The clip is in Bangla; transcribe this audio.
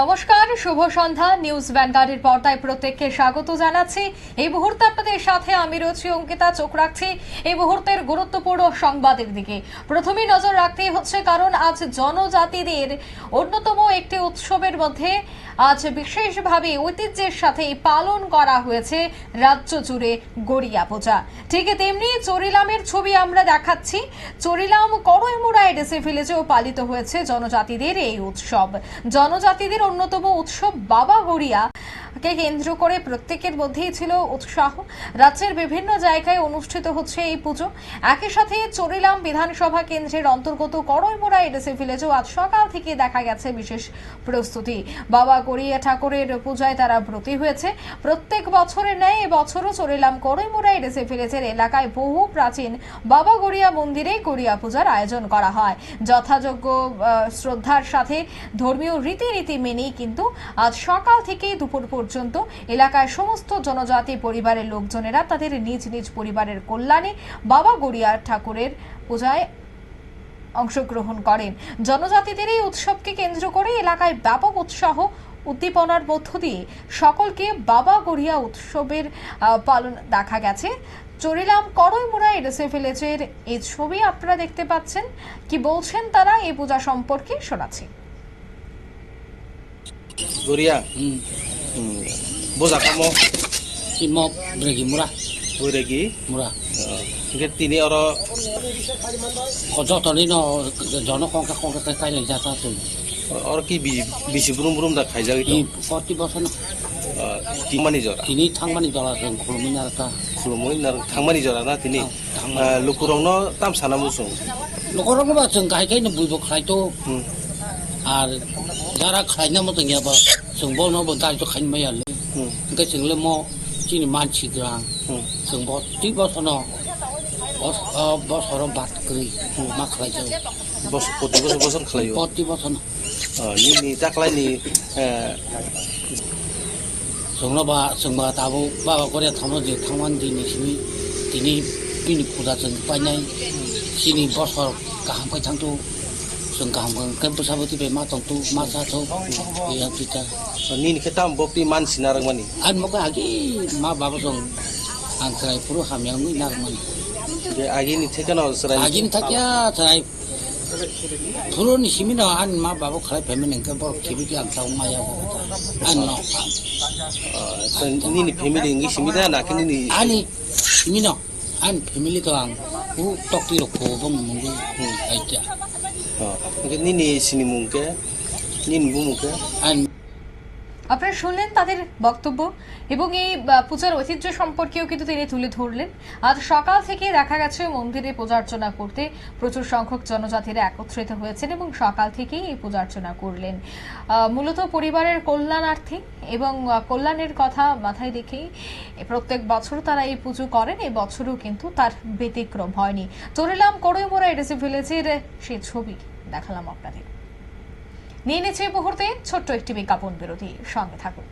নমস্কার, শুভ সন্ধ্যা। নিউজ ভ্যানগার্ডের পর্দায় প্রত্যেককে স্বাগত জানাচ্ছি। এই মুহূর্তে আপনাদের সাথে আমি রয়েছি, অঙ্কিতা, চোখ রাখছি। এই মুহূর্তের গুরুত্বপূর্ণ সংবাদের দিকে। প্রথমেই নজর রাখতেই হচ্ছে, কারণ আজ জনজাতিদের অন্যতম একটি উৎসবের মধ্যে আজ বিশেষভাবে ঐতিহ্যের সাথে পালন করা হয়েছে রাজ্য জুড়ে গড়িয়া পূজা। ঠিক তেমনি চরিলামের ছবি আমরা দেখাচ্ছি। চরিলাম করইমুড়া এডেসে ভিলেজেও পালিত হয়েছে জনজাতিদের এই উৎসব। জনজাতিদের অন্যতম উৎসব বাবা গড়িয়া কে কেন্দ্র করে প্রত্যেকের মধ্যেই ছিল উৎসাহ। রাজ্যের বিভিন্ন জায়গায় অনুষ্ঠিত হচ্ছে এই পুজো। একই সাথে চরিলাম বিধানসভা কেন্দ্রের অন্তর্গত করইমোড়া এডেসে ভিলেজেও আজ সকাল থেকে দেখা গেছে বিশেষ প্রস্তুতি। বাবা গড়িয়া ঠাকুরের পূজায় তারা ব্রতী হয়েছে। প্রত্যেক বছরের ন্যায় এবছরও চরিলাম করইমোড়া এডেসে ভিলেজের এলাকায় বহু প্রাচীন বাবা গড়িয়া মন্দিরে গড়িয়া পূজার আয়োজন করা হয়। যথাযোগ্য শ্রদ্ধার সাথে ধর্মীয় রীতিনীতি মেনেই কিন্তু আজ সকাল থেকে দুপুর পর্যন্ত এলাকায় সমস্ত জনজাতি পরিবারের লোকজনেরা তাদের নিজ নিজ পরিবারের কল্যাণে বাবা গড়িয়া ঠাকুরের পূজায় অংশগ্রহণ করেন। জনজাতিদের এই উৎসবকে কেন্দ্র করে এলাকায় ব্যাপক উৎসাহ, উদ্দীপনার মধ্য দিয়ে সকলকে বাবা গড়িয়া উৎসবের পালন দেখা গেছে। চরিলাম করইমুড়া এডেসে ভিলেজের এই ছবি আপনারা দেখতে পাচ্ছেন। কি বলছেন তারা? এই পূজা সম্পর্কে শোনাচ্ছি। Guria. Hmm. Hmm. Bosa kamu Si mo beragi murah, buregi. murah. Mungkin tini oro Kojo tadi no jono kongka kongka kai kai lagi jatuh tuh. oro ki bi bisi burum burum dak khaija Ini forty persen. Timani jora. Ini tangmani dolar yang kalau minar ta. Khulumoi nar thangmani jora na tini. Thangmani. Lukurong no tam sana musung. Lokor ko ba jeng kai kai আর যারা খাইনা মতো গেবা जोंबो न बन तारि तो खाइन माया ले ओंखाय जों ले म चिनि मानसि ग्रा जों बति बसन बस बसर बात करि मा खालाय जों बस बति बसन बसन खालाय बति बसन नि नि ताखलाय नि जोंनाबा जोंबा दाबो बाबा गरे थामो जे थामान दिनिसिनि दिनि बिनि फुजा जों बायनाय चिनि बसर गाहाम फायथांथ' sengkam kan pesawat tipe matang tu masa tu. Yang kita. Ni kita bopi man sinarang mani. An muka lagi ma bapa song. Antara puru ham yang ni narang mani. Ya, agi ni tekan awal serai. Agi ni tak ya serai puru ni simina an ma bapa kalau pemen yang kan bawa kibi kan tahu ma ya an no. Ah, ni ni family yang simi dah nak ini ni ani ni no an pemilih tu ang. U tok ti rokobong mungkin aja mungkin ini sini mungkin. Ini mungkin. আপনারা শুনলেন তাদের বক্তব্য এবং এই পূজার ঐতিহ্য সম্পর্কেও কিন্তু তিনি তুলে ধরলেন। আজ সকাল থেকে দেখা গেছে মন্দিরে পূজার্চনা করতে প্রচুর সংখ্যক জনজাতিরা একত্রিত হয়েছেন এবং সকাল থেকেই এই পূজার্চনা করলেন। মূলত পরিবারের কল্যাণার্থে এবং কল্যাণের কথা মাথায় রেখেই প্রত্যেক বছর তারা এই পুজো করেন। এই বছরও কিন্তু তার ব্যতিক্রম হয়নি। চলিলাম করইমোড়া এডিসি ভিলেজের সেই ছবি দেখালাম আপনাদের। নিয়ে নিচ্ছে এই মুহূর্তে ছোট্ট একটি বিজ্ঞাপন বিরতি সঙ্গে থাকুন।